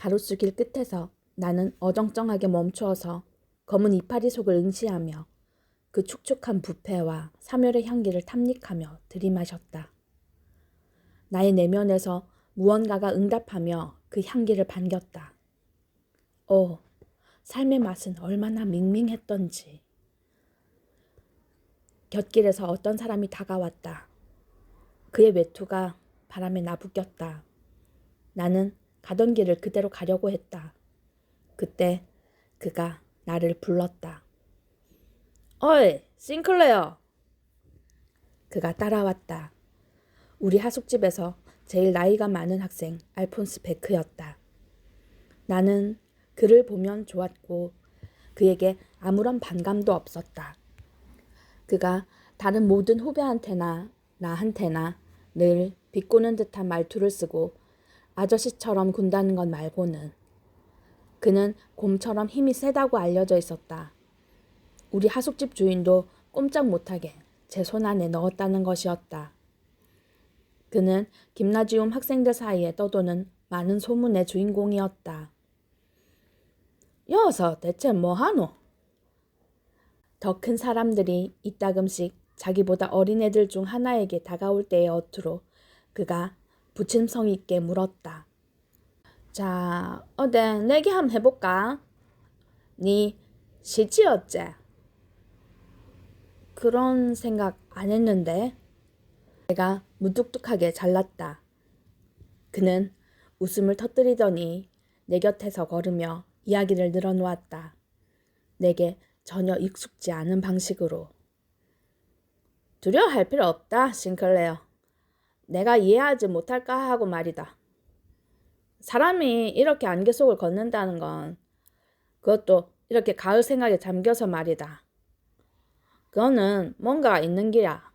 가로수 길 끝에서 나는 어정쩡하게 멈추어서 검은 이파리 속을 응시하며 그 축축한 부패와 사멸의 향기를 탐닉하며 들이마셨다. 나의 내면에서 무언가가 응답하며 그 향기를 반겼다. 오, 삶의 맛은 얼마나 밍밍했던지. 곁길에서 어떤 사람이 다가왔다. 그의 외투가 바람에 나부꼈다. 나는 가던 길을 그대로 가려고 했다. 그때 그가 나를 불렀다. 어이, 싱클레어! 그가 따라왔다. 우리 하숙집에서 제일 나이가 많은 학생 알폰스 베크였다. 나는 그를 보면 좋았고 그에게 아무런 반감도 없었다. 그가 다른 모든 후배한테나 나한테나 늘 비꼬는 듯한 말투를 쓰고 아저씨처럼 군다는 것 말고는 그는 곰처럼 힘이 세다고 알려져 있었다. 우리 하숙집 주인도 꼼짝 못하게 제 손 안에 넣었다는 것이었다. 그는 김나지움 학생들 사이에 떠도는 많은 소문의 주인공이었다. 여서 대체 뭐 하노? 더 큰 사람들이 이따금씩 자기보다 어린 애들 중 하나에게 다가올 때의 어투로 그가 부침성 있게 물었다. 자, 어때 내기 한번 해볼까? 니 시치 어째? 그런 생각 안 했는데 내가 무뚝뚝하게 잘랐다. 그는 웃음을 터뜨리더니 내 곁에서 걸으며 이야기를 늘어놓았다. 내게 전혀 익숙지 않은 방식으로. 두려워할 필요 없다, 싱클레어. 내가 이해하지 못할까 하고 말이다. 사람이 이렇게 안개 속을 걷는다는 건 그것도 이렇게 가을 생각에 잠겨서 말이다. 그거는 뭔가 있는 기야.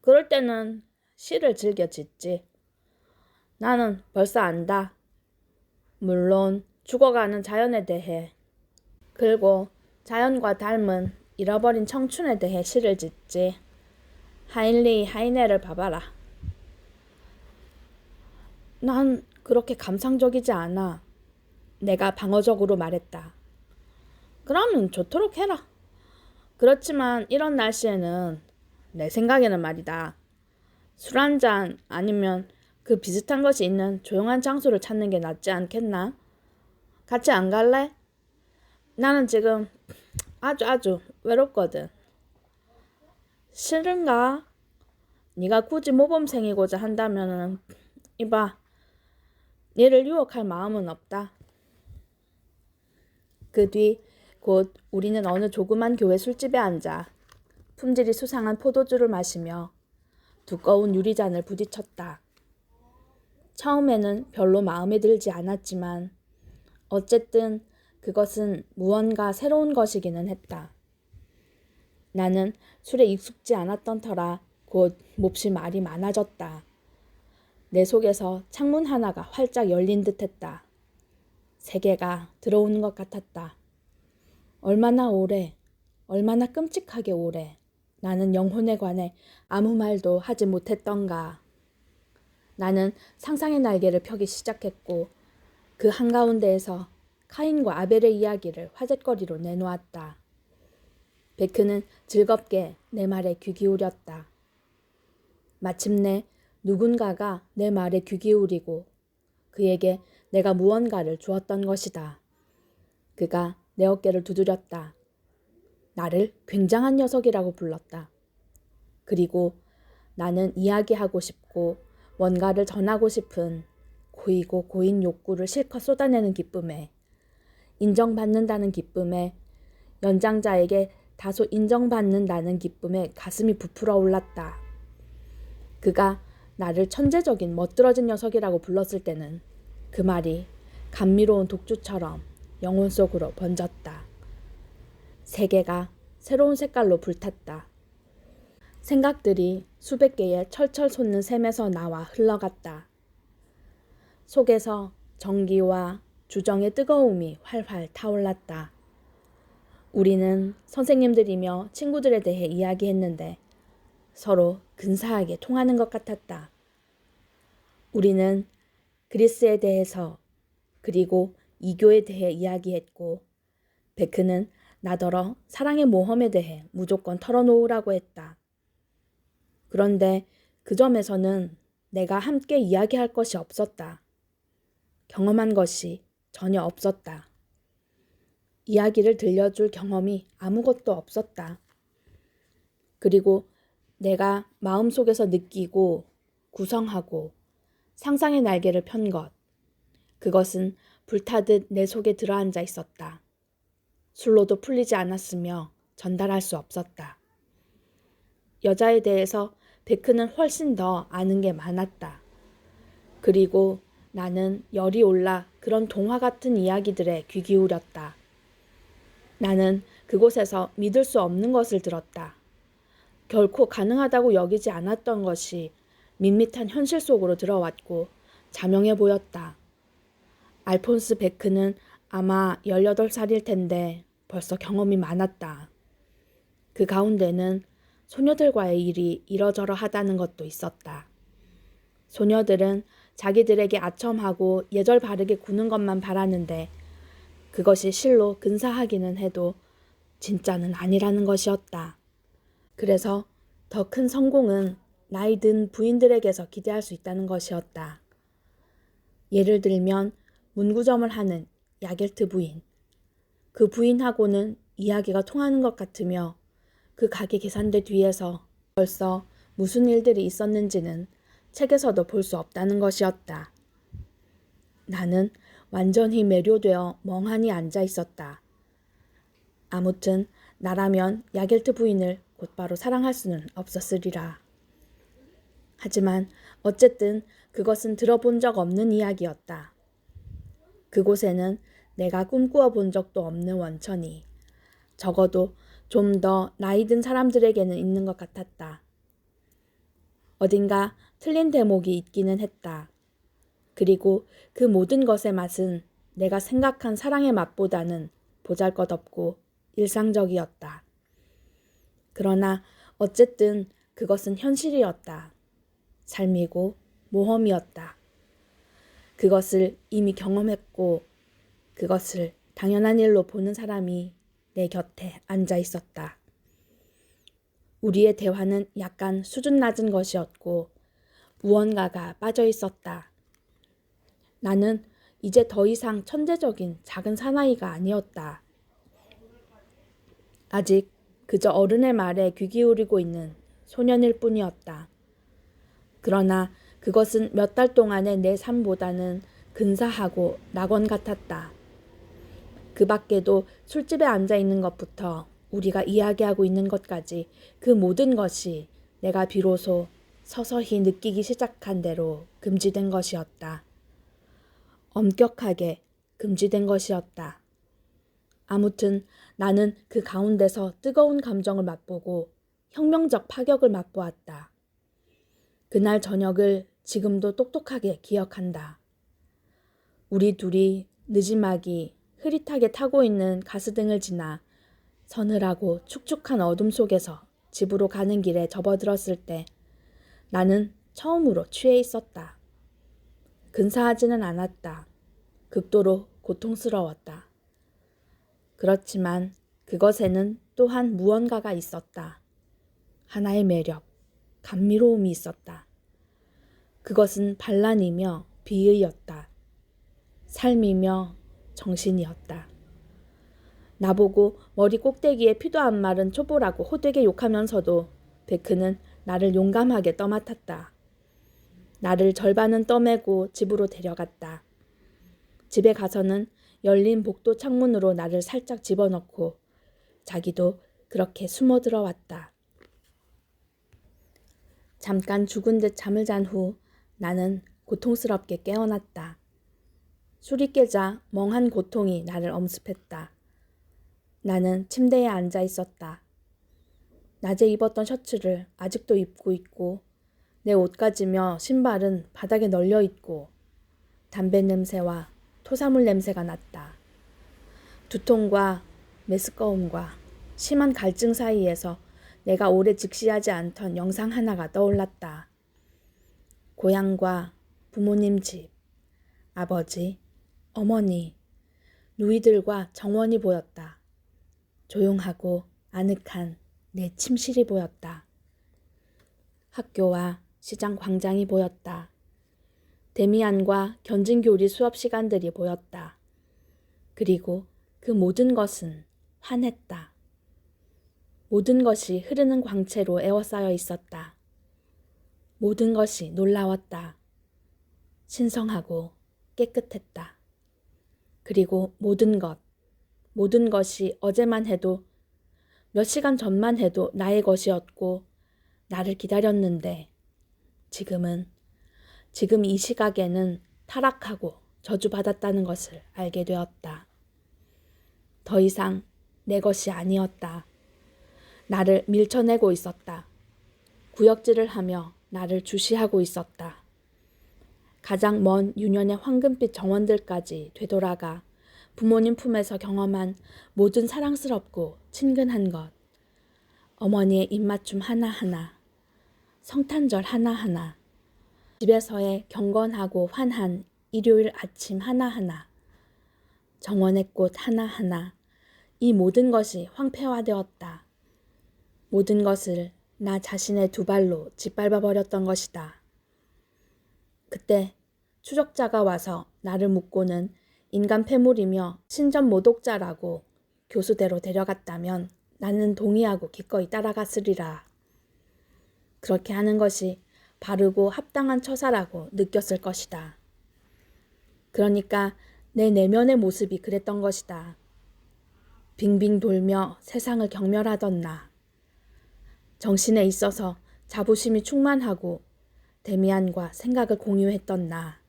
그럴 때는 시를 즐겨 짓지. 나는 벌써 안다. 물론 죽어가는 자연에 대해 그리고 자연과 닮은 잃어버린 청춘에 대해 시를 짓지. 하인리 하이네를 봐봐라. 난 그렇게 감상적이지 않아. 내가 방어적으로 말했다. 그러면 좋도록 해라. 그렇지만 이런 날씨에는 내 생각에는 말이다. 술 한 잔 아니면 그 비슷한 것이 있는 조용한 장소를 찾는 게 낫지 않겠나? 같이 안 갈래? 나는 지금 아주 아주 외롭거든. 싫은가? 네가 굳이 모범생이고자 한다면은 이봐. 얘를 유혹할 마음은 없다. 그 뒤 곧 우리는 어느 조그만 교회 술집에 앉아 품질이 수상한 포도주를 마시며 두꺼운 유리잔을 부딪혔다. 처음에는 별로 마음에 들지 않았지만 어쨌든 그것은 무언가 새로운 것이기는 했다. 나는 술에 익숙지 않았던 터라 곧 몹시 말이 많아졌다. 내 속에서 창문 하나가 활짝 열린 듯 했다. 세계가 들어오는 것 같았다. 얼마나 오래, 얼마나 끔찍하게 오래 나는 영혼에 관해 아무 말도 하지 못했던가. 나는 상상의 날개를 펴기 시작했고 그 한가운데에서 카인과 아벨의 이야기를 화제거리로 내놓았다. 베크는 즐겁게 내 말에 귀 기울였다. 마침내 누군가가 내 말에 귀 기울이고 그에게 내가 무언가를 주었던 것이다. 그가 내 어깨를 두드렸다. 나를 굉장한 녀석이라고 불렀다. 그리고 나는 이야기하고 싶고 뭔가를 전하고 싶은 고이고 고인 욕구를 실컷 쏟아내는 기쁨에 인정받는다는 기쁨에 연장자에게 다소 인정받는다는 기쁨에 가슴이 부풀어 올랐다. 그가 나를 천재적인 멋들어진 녀석이라고 불렀을 때는 그 말이 감미로운 독주처럼 영혼 속으로 번졌다. 세계가 새로운 색깔로 불탔다. 생각들이 수백 개의 철철 솟는 샘에서 나와 흘러갔다. 속에서 정기와 주정의 뜨거움이 활활 타올랐다. 우리는 선생님들이며 친구들에 대해 이야기했는데 서로 근사하게 통하는 것 같았다. 우리는 그리스에 대해서 그리고 이교에 대해 이야기했고 베크는 나더러 사랑의 모험에 대해 무조건 털어놓으라고 했다. 그런데 그 점에서는 내가 함께 이야기할 것이 없었다. 경험한 것이 전혀 없었다. 이야기를 들려줄 경험이 아무것도 없었다. 그리고 내가 마음속에서 느끼고 구성하고 상상의 날개를 편 것. 그것은 불타듯 내 속에 들어앉아 있었다. 술로도 풀리지 않았으며 전달할 수 없었다. 여자에 대해서 베크는 훨씬 더 아는 게 많았다. 그리고 나는 열이 올라 그런 동화 같은 이야기들에 귀 기울였다. 나는 그곳에서 믿을 수 없는 것을 들었다. 결코 가능하다고 여기지 않았던 것이 밋밋한 현실 속으로 들어왔고 자명해 보였다. 알폰스 베크는 아마 18살일 텐데 벌써 경험이 많았다. 그 가운데는 소녀들과의 일이 이러저러 하다는 것도 있었다. 소녀들은 자기들에게 아첨하고 예절 바르게 구는 것만 바라는데 그것이 실로 근사하기는 해도 진짜는 아니라는 것이었다. 그래서 더 큰 성공은 나이 든 부인들에게서 기대할 수 있다는 것이었다. 예를 들면 문구점을 하는 야겔트 부인. 그 부인하고는 이야기가 통하는 것 같으며 그 가게 계산대 뒤에서 벌써 무슨 일들이 있었는지는 책에서도 볼 수 없다는 것이었다. 나는 완전히 매료되어 멍하니 앉아 있었다. 아무튼 나라면 야겔트 부인을 곧바로 사랑할 수는 없었으리라. 하지만 어쨌든 그것은 들어본 적 없는 이야기였다. 그곳에는 내가 꿈꾸어 본 적도 없는 원천이 적어도 좀 더 나이 든 사람들에게는 있는 것 같았다. 어딘가 틀린 대목이 있기는 했다. 그리고 그 모든 것의 맛은 내가 생각한 사랑의 맛보다는 보잘 것 없고 일상적이었다. 그러나 어쨌든 그것은 현실이었다. 삶이고 모험이었다. 그것을 이미 경험했고 그것을 당연한 일로 보는 사람이 내 곁에 앉아 있었다. 우리의 대화는 약간 수준 낮은 것이었고 무언가가 빠져 있었다. 나는 이제 더 이상 천재적인 작은 사나이가 아니었다. 아직 그저 어른의 말에 귀 기울이고 있는 소년일 뿐이었다. 그러나 그것은 몇 달 동안의 내 삶보다는 근사하고 낙원 같았다. 그 밖에도 술집에 앉아 있는 것부터 우리가 이야기하고 있는 것까지 그 모든 것이 내가 비로소 서서히 느끼기 시작한 대로 금지된 것이었다. 엄격하게 금지된 것이었다. 아무튼 나는 그 가운데서 뜨거운 감정을 맛보고 혁명적 파격을 맛보았다. 그날 저녁을 지금도 똑똑하게 기억한다. 우리 둘이 느지막이 흐릿하게 타고 있는 가스등을 지나 서늘하고 축축한 어둠 속에서 집으로 가는 길에 접어들었을 때 나는 처음으로 취해 있었다. 근사하지는 않았다. 극도로 고통스러웠다. 그렇지만 그것에는 또한 무언가가 있었다. 하나의 매력, 감미로움이 있었다. 그것은 반란이며 비의였다. 삶이며 정신이었다. 나보고 머리 꼭대기에 피도 안 마른 초보라고 호되게 욕하면서도 베크는 나를 용감하게 떠맡았다. 나를 절반은 떠매고 집으로 데려갔다. 집에 가서는 열린 복도 창문으로 나를 살짝 집어넣고 자기도 그렇게 숨어 들어왔다. 잠깐 죽은 듯 잠을 잔 후 나는 고통스럽게 깨어났다. 술이 깨자 멍한 고통이 나를 엄습했다. 나는 침대에 앉아 있었다. 낮에 입었던 셔츠를 아직도 입고 있고 내 옷가지며 신발은 바닥에 널려 있고 담배 냄새와 토사물 냄새가 났다. 두통과 메스꺼움과 심한 갈증 사이에서 내가 오래 직시하지 않던 영상 하나가 떠올랐다. 고향과 부모님 집, 아버지, 어머니, 누이들과 정원이 보였다. 조용하고 아늑한 내 침실이 보였다. 학교와 시장 광장이 보였다. 데미안과 견진교리 수업 시간들이 보였다. 그리고 그 모든 것은 환했다. 모든 것이 흐르는 광채로 에워싸여 있었다. 모든 것이 놀라웠다. 신성하고 깨끗했다. 그리고 모든 것, 모든 것이 어제만 해도 몇 시간 전만 해도 나의 것이었고 나를 기다렸는데 지금은 지금 이 시각에는 타락하고 저주받았다는 것을 알게 되었다. 더 이상 내 것이 아니었다. 나를 밀쳐내고 있었다. 구역질을 하며 나를 주시하고 있었다. 가장 먼 유년의 황금빛 정원들까지 되돌아가 부모님 품에서 경험한 모든 사랑스럽고 친근한 것, 어머니의 입맞춤 하나하나, 성탄절 하나하나, 집에서의 경건하고 환한 일요일 아침 하나하나, 정원의 꽃 하나하나, 이 모든 것이 황폐화되었다. 모든 것을 나 자신의 두 발로 짓밟아 버렸던 것이다. 그때 추적자가 와서 나를 묻고는 인간 폐물이며 신전 모독자라고 교수대로 데려갔다면 나는 동의하고 기꺼이 따라갔으리라. 그렇게 하는 것이 바르고 합당한 처사라고 느꼈을 것이다. 그러니까 내 내면의 모습이 그랬던 것이다. 빙빙 돌며 세상을 경멸하던 나. 정신에 있어서 자부심이 충만하고 데미안과 생각을 공유했던 나.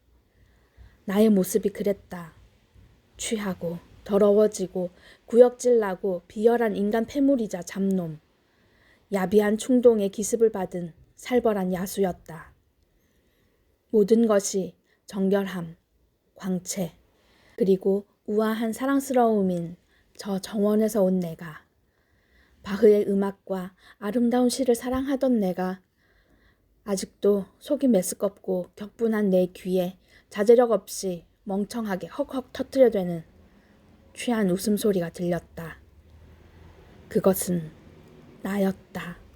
나의 모습이 그랬다. 취하고 더러워지고 구역질 나고 비열한 인간 폐물이자 잡놈. 야비한 충동의 기습을 받은 살벌한 야수였다. 모든 것이 정결함, 광채, 그리고 우아한 사랑스러움인 저 정원에서 온 내가 바흐의 음악과 아름다운 시를 사랑하던 내가 아직도 속이 메스껍고 격분한 내 귀에 자제력 없이 멍청하게 헉헉 터트려대는 취한 웃음소리가 들렸다. 그것은 나였다.